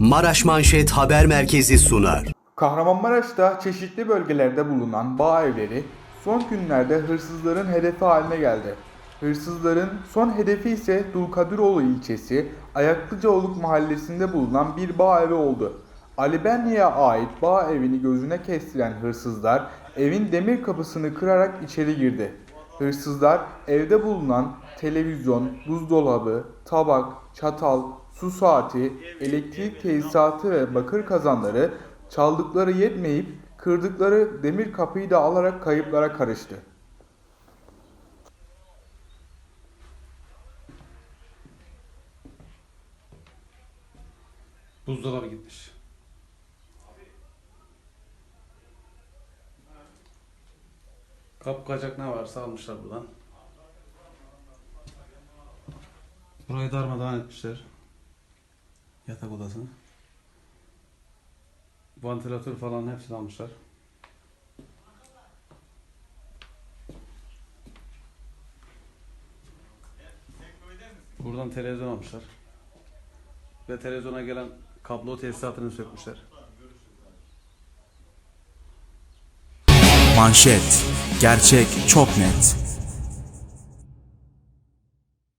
Maraş Manşet Haber Merkezi sunar. Kahramanmaraş'ta çeşitli bölgelerde bulunan bağ evleri son günlerde hırsızların hedefi haline geldi. Hırsızların son hedefi ise Dulkadiroğlu ilçesi Ayaklıcaoluk mahallesinde bulunan bir bağ evi oldu. Ali Benli'ye ait bağ evini gözüne kestiren hırsızlar evin demir kapısını kırarak içeri girdi. Hırsızlar evde bulunan televizyon, buzdolabı, tabak, çatal, su saati, elektrik tesisatı ve bakır kazanları çaldıkları yetmeyip kırdıkları demir kapıyı da alarak kayıplara karıştı. Buzdolabı gitmiş. Kapı kacak ne varsa almışlar buradan. Burayı darmadağın etmişler. Yatak odasını. Vantilatör falan hepsini almışlar. Buradan televizyon almışlar. Ve televizyona gelen kablo tesisatını sökmüşler. Manşet. Gerçek çok net.